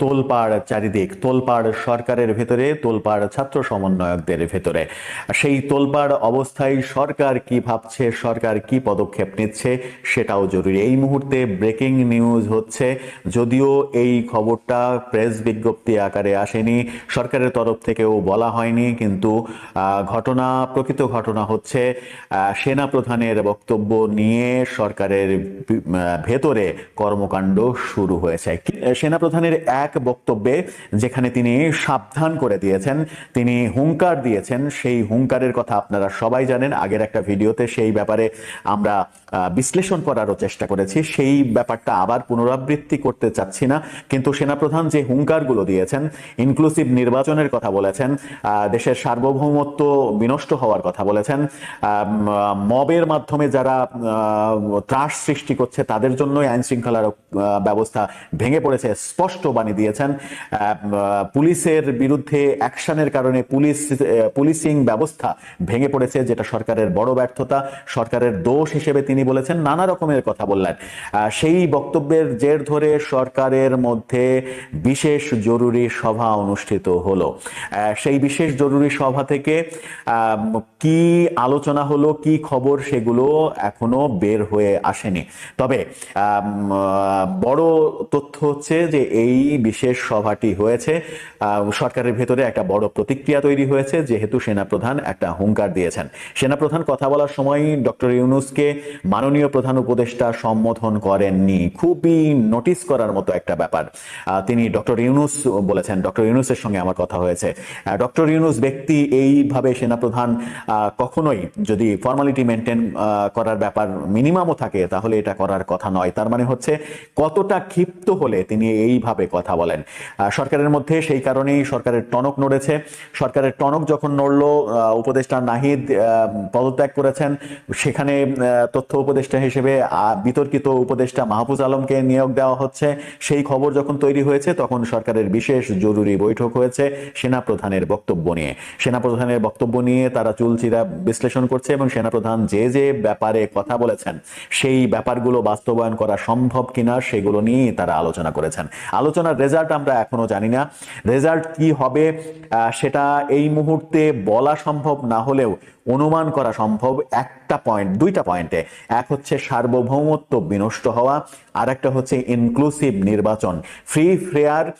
তোলপাড় চারিদিক, তোলপাড় সরকারের ভেতরে, তোলপাড় ছাত্র সমন্বয়কদের ভেতরে। সেই তোলপাড় অবস্থায় সরকার কি ভাবছে, সরকার কি পদক্ষেপ নিচ্ছে, সেটাও জরুরি। এই মুহূর্তে ব্রেকিং নিউজ হচ্ছে, যদিও এই খবরটা প্রেস বিজ্ঞপ্তি আকারে আসেনি, সরকারের তরফ থেকেও বলা হয়নি, কিন্তু ঘটনা, প্রকৃত ঘটনা হচ্ছে সেনা প্রধানের বক্তব্য নিয়ে সরকারের ভেতরে কর্মকাণ্ড শুরু হয়েছে। সেনা প্রধানের এক বক্তব্যে যেখানে তিনি সাবধান করে দিয়েছেন, তিনি হুঙ্কার দিয়েছেন, সেই হুঙ্কারের কথা আপনারা সবাই জানেন। আগের একটা ভিডিওতে সেই ব্যাপারে আমরা বিশ্লেষণ করারও চেষ্টা করেছি। সেই ব্যাপারটা আবার পুনরাবৃত্তি করতে চাচ্ছি না। কিন্তু সেনাপ্রধান যে হুঙ্কারগুলো দিয়েছেন ইনক্লুসিভ নির্বাচনের কথা বলেছেন দেশের সার্বভৌমত্ব বিনষ্ট হওয়ার কথা বলেছেন মবের মাধ্যমে যারা ত্রাস সৃষ্টি করছে, তাদের জন্যই আইন শৃঙ্খলার ব্যবস্থা ভেঙে পড়েছে, স্পষ্ট বাণী দিয়েছেন। পুলিশের বিরুদ্ধে অ্যাকশনের কারণে পুলিশ পুলিশিং ব্যবস্থা ভেঙে পড়েছে, যেটা সরকারের বড় ব্যর্থতা। সরকারের দোষ হিসেবে তিনি বলেছেন, নানা রকমের কথা বললেন। সেই বক্তব্যের জের ধরে সরকারের মধ্যে বিশেষ জরুরি সভা অনুষ্ঠিত হলো। সেই বিশেষ জরুরি সভা থেকে কি আলোচনা হলো, কি খবর, সেগুলো এখনও বের হয়ে আসেনি। তবে বড় তথ্য হচ্ছে যে এই বিশেষ সভাটি হয়েছে। সরকারের ভেতরে একটা বড় প্রতিক্রিয়া তৈরি হয়েছে, যেহেতু সেনাপ্রধান একটা হুঙ্কার দিয়েছেন। সেনাপ্রধান কথা বলার সময় ডক্টর ইউনুসকে মাননীয় প্রধান উপদেষ্টা সম্বোধন করেননি। খুবই নোটিস করার মতো একটা ব্যাপার। তিনি ডক্টর ইউনুস বলেছেন, ডক্টর ইউনুসের সঙ্গে আমার কথা হয়েছে। ডক্টর ইউনুস ব্যক্তি এইভাবে সেনাপ্রধান কখনোই যদি ফর্মালিটি মেনটেন করার ব্যাপার মিনিমামও থাকে, তাহলে এটা করার কথা নয়। তার মানে হচ্ছে কতটা ক্ষিপ্ত হলে তিনি এইভাবে কথা বলেন। সরকারের মধ্যে সেই কারণেই সরকারের টনক নড়েছে। সরকারের টনক যখন নড়ল উপদেষ্টা নাহিদ পদত্যাগ করেছেন। সেখানে তথ্য উপদেষ্টা হিসেবে বিতর্কিত উপদেষ্টা মাহফুজ আলমকে নিয়োগ দেওয়া হচ্ছে। সেই খবর যখন তৈরি হয়েছে, তখন সরকারের বিশেষ জরুরি বৈঠক হয়েছে সেনাপ্রধানের বক্তব্য নিয়ে। সেনাপ্রধানের বক্তব্য নিয়ে তারা চুলচিরা বিশ্লেষণ করছে এবং সেনাপ্রধান যে যে ব্যাপারে কথা বলেছেন, সেই ব্যাপারগুলো বাস্তবায়ন করা সম্ভব কিনা, সেগুলো নিয়ে তারা আলোচনা করেছেন। আলোচনার রেজাল্ট আমরা এখনও জানি না। রেজাল্ট কি হবে সেটা এই মুহূর্তে বলা সম্ভব না হলেও অনুমান করা সম্ভব একটা পয়েন্ট দুইটা পয়েন্টে এক হচ্ছে সার্বভৌমত্ব বিনষ্ট হওয়া আর একটা হচ্ছে ইনক্লুসিভ নির্বাচন। ফ্রি ফেয়ার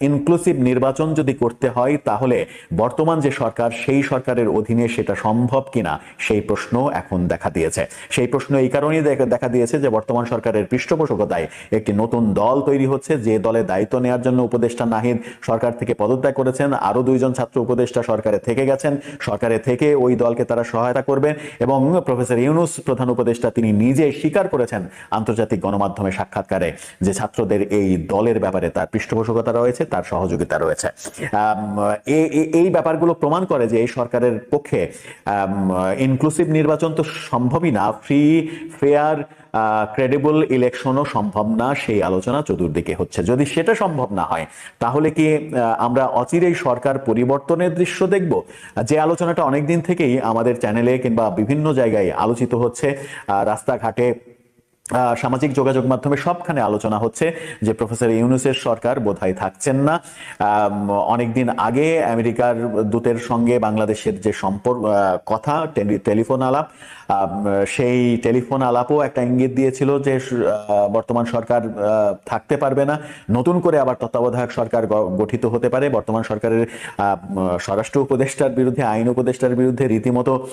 ইনক্লুসিভ নির্বাচন যদি করতে হয়, তাহলে বর্তমান যে সরকার, সেই সরকারের অধীনে সেটা সম্ভব কিনা, সেই প্রশ্ন এখন দেখা দিয়েছে। সেই প্রশ্ন এই কারণেই দেখা- দিয়েছে যে বর্তমান সরকারের পৃষ্ঠপোষকতায় একটি নতুন দল তৈরি হচ্ছে, যে দলে দায়িত্ব নেওয়ার জন্য উপদেষ্টা নাহিদ সরকার থেকে পদত্যাগ করেছেন আরও দুইজন ছাত্র উপদেষ্টা সরকারে থেকে গেছেন। সরকারে থেকে ওই দলকে তারা সহায়তা করবেন এবং প্রফেসর ইউনুস প্রধান উপদেষ্টা তিনি নিজে স্বীকার করেছেন আন্তর্জাতিক গণমাধ্যমে সাক্ষাৎকারে যে ছাত্রদের এই দলের ব্যাপারে তার পৃষ্ঠপোষকতা রয়েছে, তার সহযোগিতা রয়েছে। এই ব্যাপারগুলো প্রমাণ করে যে এই সরকারের পক্ষে ইনক্লুসিভ নির্বাচন তো সম্ভবই না। ফ্রি ফেয়ার ক্রেডিবল ইলেকশনও সম্ভব না, সেই আলোচনা চতুর্দিকে হচ্ছে। যদি সেটা সম্ভব না হয়, তাহলে কি আমরা অচিরেই সরকার পরিবর্তনের দৃশ্য দেখব? যে আলোচনাটা অনেকদিন থেকেই আমাদের চ্যানেলে কিংবা বিভিন্ন জায়গায় আলোচিত হচ্ছে রাস্তাঘাটে সামাজিক যোগাযোগ মাধ্যমে সবখানে আলোচনা হচ্ছে যে প্রফেসর ইউনুসের সরকার বোধহয় থাকছেন না। অনেকদিন আগে আমেরিকার দূতের সঙ্গে বাংলাদেশের যে সম্পর্ক কথা, টেলি- টেলিফোন আলাপ সেই টেলিফোন আলাপও একটা ইঙ্গিত দিয়েছিল যে বর্তমান সরকার থাকতে পারবে না। নতুন করে আবার তত্ত্বাবধায়ক সরকার গঠিত হতে পারে। বর্তমান সরকারের স্বরাষ্ট্র উপদেষ্টার বিরুদ্ধে, আইন উপদেষ্টার বিরুদ্ধে রীতিমতো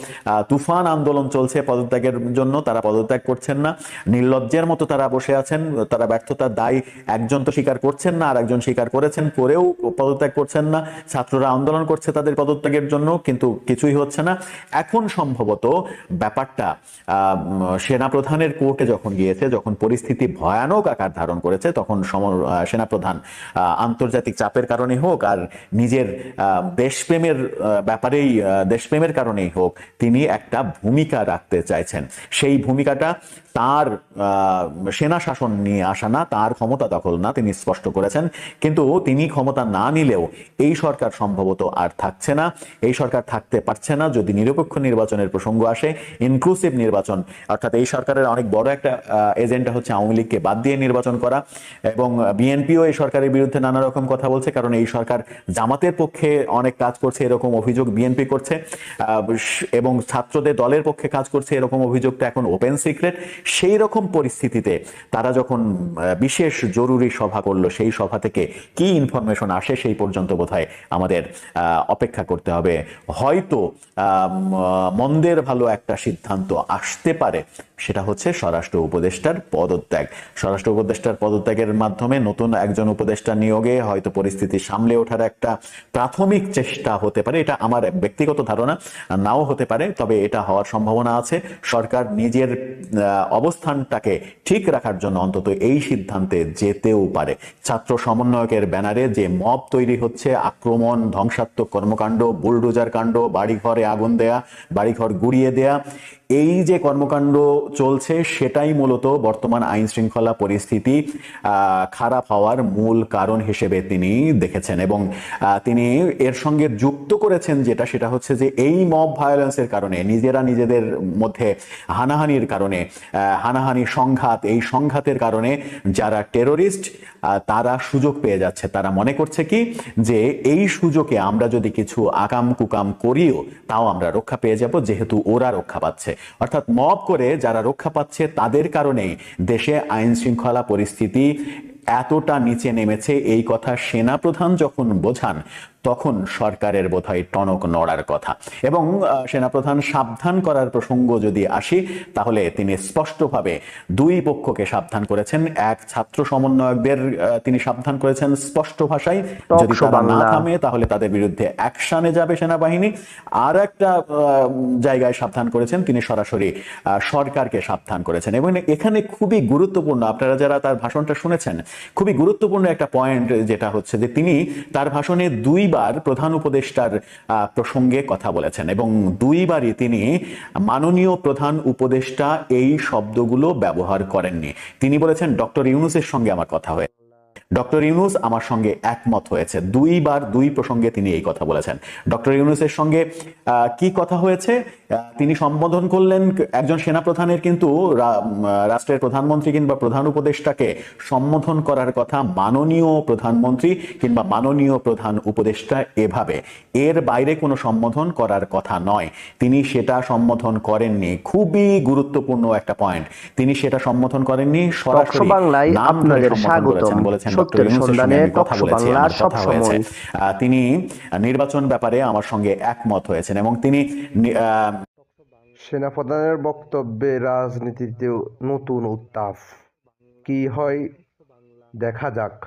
তুফান আন্দোলন চলছে পদত্যাগের জন্য। তারা পদত্যাগ করছেন না। নির্লজ্জের মতো তারা বসে আছেন, তারা ব্যর্থতার দায় একজন তো স্বীকার করছেন না আর একজন স্বীকার করেছেন, করেও পদত্যাগ করছেন না। ছাত্ররা আন্দোলন করছে তাদের পদত্যাগের জন্য, কিন্তু কিছুই হচ্ছে না। এখন সম্ভবত ব্যাপারটা সেনাপ্রধানের কোর্টে যখন গিয়েছে, যখন পরিস্থিতি ভয়ানক আকার ধারণ করেছে, তখন সম- সেনাপ্রধান আন্তর্জাতিক চাপের কারণে হোক আর নিজের দেশপ্রেমের ব্যাপারেই দেশপ্রেমের কারণেই হোক, তিনি একটা ভূমিকা রাখতে চাইছেন। সেই ভূমিকাটা তার সেনা শাসন নিয়ে আসা না, তার ক্ষমতা দখল না, তিনি স্পষ্ট করেছেন। কিন্তু তিনি ক্ষমতা না নিলেও এই সরকার সম্ভবত আর থাকছে না। এই সরকার থাকতে পারছে না যদি নিরপেক্ষ নির্বাচনের প্রসঙ্গ আসে। ইনক্লুসিভ নির্বাচন, অর্থাৎ এই সরকারের অনেক বড় একটা এজেন্ডা হচ্ছে আওয়ামী লীগকে বাদ দিয়ে নির্বাচন করা এবং বিএনপিও এই সরকারের বিরুদ্ধে নানা রকম কথা বলছে কারণ এই সরকার জামাতের পক্ষে অনেক কাজ করছে, এরকম অভিযোগ বিএনপি করছে। এবং ছাত্রদের দলের পক্ষে কাজ করছে, এরকম অভিযোগটা এখন ওপেন সিক্রেট সেই রকম পরিস্থিতিতে তারা যখন বিশেষ জরুরি সভা করল, সেই সভা থেকে কি ইনফরমেশন আসে সেই পর্যন্ত বোধহয় আমাদের অপেক্ষা করতে হবে। হয়তো মন্দের ভালো একটা সিদ্ধান্ত আসতে পারে। সেটা হচ্ছে স্বরাষ্ট্র উপদেষ্টার পদত্যাগ। স্বরাষ্ট্র উপদেষ্টার পদত্যাগের মাধ্যমে নতুন একজন উপদেষ্টা নিয়োগে হয়তো পরিস্থিতি সামলে ওঠার একটা প্রাথমিক চেষ্টা হতে পারে। এটা আমার ব্যক্তিগত ধারণা, নাও হতে পারে, তবে এটা হওয়ার সম্ভাবনা আছে। সরকার নিজের অবস্থানটাকে ঠিক রাখার জন্য অন্তত এই সিদ্ধান্তে যেতেও পারে। ছাত্র সমন্বয়কের ব্যানারে যে মব তৈরি হচ্ছে, আক্রমণ, ধ্বংসাত্মক কর্মকাণ্ড, বুলডোজার কাণ্ড, বাড়িঘরে আগুন দেয়া, বাড়িঘর গুড়িয়ে দেয়া, এই যে কর্মকাণ্ড চলছে, সেটাই মূলত বর্তমান আইন শৃঙ্খলা পরিস্থিতি খারাপ হওয়ার মূল কারণ হিসেবে তিনি দেখেছেন এবং তিনি এর সঙ্গে যুক্ত করেছেন যেটা, সেটা হচ্ছে যে এই মব ভায়োলেন্সের কারণে, নিজেরা নিজেদের মধ্যে হানাহানির কারণে হানাহানি সংঘাত, এই সংঘাতের কারণে যারা টেরোরিস্ট তারা সুযোগ পেয়ে যাচ্ছে। তারা মনে করছে কি? যে এই সুযোগে আমরা যদি কিছু আকাম কুকাম করিও, তাও আমরা রক্ষা পেয়ে যাব, যেহেতু ওরা রক্ষা পাচ্ছে। অর্থাৎ মব করে যারা রক্ষা পাচ্ছে তাদের কারণে দেশে আইন শৃঙ্খলা পরিস্থিতি এতটা নিচে নেমেছে। এই কথা সেনাপ্রধান যখন বোঝান তখন সরকারের বোধহয় টনক নড়ার কথা। এবং সেনাপ্রধান সাবধান করার প্রসঙ্গ যদি আসি তাহলে তিনি স্পষ্টভাবে দুই পক্ষকে সাবধান করেছেন। এক ছাত্র সমন্বয়কদের তিনি সাবধান করেছেন স্পষ্ট ভাষায়। যদি তারা না থামে তাহলে তাদের বিরুদ্ধে অ্যাকশনে যাবে সেনাবাহিনী। আর একটা জায়গায় সাবধান করেছেন তিনি সরাসরি আহ, সরকারকে সাবধান করেছেন। এবং এখানে খুবই গুরুত্বপূর্ণ আপনারা যারা তার ভাষণটা শুনেছেন খুবই গুরুত্বপূর্ণ একটা পয়েন্ট যেটা হচ্ছে যে তিনি তার ভাষণে দুইবার প্রধান উপদেষ্টার প্রসঙ্গে কথা বলেছেন এবং দুইবারই তিনি মাননীয় প্রধান উপদেষ্টা এই শব্দগুলো ব্যবহার করেননি। তিনি বলেছেন, ডক্টর ইউনুসের সঙ্গে আমার কথা হয়ে ডক্টর ইউনুস আমার সঙ্গে একমত হয়েছে। দুইবার দুই প্রসঙ্গে তিনি এই কথা বলেছেন। ডক্টর ইউনুসের সঙ্গে কি কথা হয়েছে? তিনি সম্বোধন করলেন একজন সেনাপ্রধানের কিন্তু রাষ্ট্রের প্রধানমন্ত্রী কিংবা প্রধান উপদেষ্টাকে সম্বোধন করার কথা মাননীয় প্রধানমন্ত্রী কিংবা মাননীয় প্রধান উপদেষ্টা এভাবে। এর বাইরে কোনো সম্বোধন করার কথা নয়। তিনি সেটা সম্বোধন করেননি। খুবই গুরুত্বপূর্ণ একটা পয়েন্ট তিনি সেটা সম্বোধন করেননি। সরাসরি নাম ধরে সম্বোধন করেছেন, বলেছেন সত্যের সন্ধানে কথা বলেছি, কথা আহ, তিনি নির্বাচন ব্যাপারে আমার সঙ্গে একমত হয়েছেন এবং তিনি সেনাপ্রধানের বক্তব্যে রাজনীতিতে নতুন উত্তাপ। কি হয় দেখা যাক।